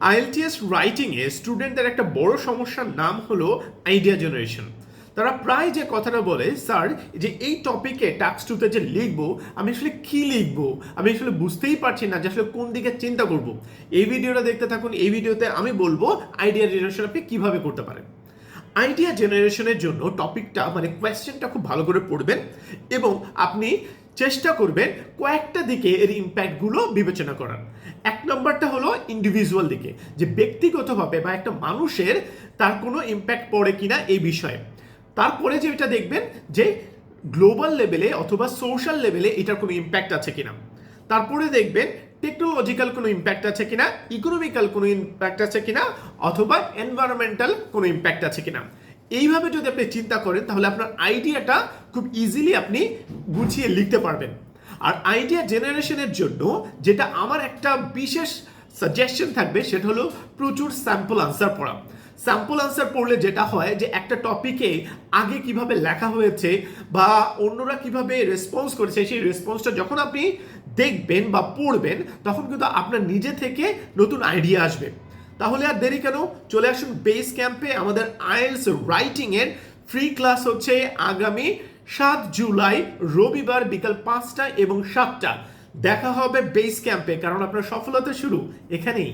IELTS রাইটিংয়ে স্টুডেন্টদের একটা বড় সমস্যার নাম হলো আইডিয়া জেনারেশন তারা প্রায় যে কথাটা বলে, স্যার, যে এই টপিকে টাক্স টুতে যে লিখব, আমি আসলে কি লিখব? আমি আসলে বুঝতেই পারছি না যে আসলে কোন দিকে চিন্তা করব। এই ভিডিওটা দেখতে থাকুন, এই ভিডিওতে আমি বলব আইডিয়া জেনারেশন আপনি কীভাবে করতে পারেন। আইডিয়া জেনারেশনের জন্য টপিকটা মানে কোয়েশ্চেনটা খুব ভালো করে পড়বেন এবং আপনি চেষ্টা করবেন কয়েকটা দিকে এর ইম্প্যাক্টগুলো বিবেচনা করার। এক নম্বরটা হলো ইন্ডিভিজুয়াল দিকে, যে ব্যক্তিগতভাবে বা একটা মানুষের তার কোনো ইম্প্যাক্ট পড়ে কিনা এই বিষয়ে। তারপরে যেটা দেখবেন যে গ্লোবাল লেভেলে অথবা সোশ্যাল লেভেলে এটার কোনো ইম্প্যাক্ট আছে কিনা। তারপরে দেখবেন টেকনোলজিক্যাল কোনো ইম্প্যাক্ট আছে কিনা ইকোনমিক্যাল কোনো ইম্প্যাক্ট আছে কিনা, অথবা এনভায়রনমেন্টাল কোনো ইম্প্যাক্ট আছে কিনা। এইভাবে যদি আপনি চিন্তা করেন, তাহলে আপনার আইডিয়াটা খুব ইজিলি আপনি গুছিয়ে লিখতে পারবেন। আর আইডিয়া জেনারেশনের জন্য যেটা আমার একটা বিশেষ সাজেশন থাকবে, সেটা হলো প্রচুর স্যাম্পল আনসার পড়া। স্যাম্পল আনসার পড়লে যেটা হয় যে, একটা টপিকে আগে কীভাবে লেখা হয়েছে বা অন্যরা কীভাবে রেসপন্স করেছে, সেই রেসপন্সটা যখন আপনি দেখবেন বা পড়বেন, তখন কিন্তু আপনার নিজে থেকে নতুন আইডিয়া আসবে। তাহলে আর দেরি কেন? চলে আসুন বেস ক্যাম্পে আমাদের আইএলস রাইটিং এর ফ্রি ক্লাস হচ্ছে আগামী সাত জুলাই, রবিবার বিকাল পাঁচটা এবং সাতটা। দেখা হবে বেস ক্যাম্পে কারণ আপনার সফলতা শুরু এখানেই।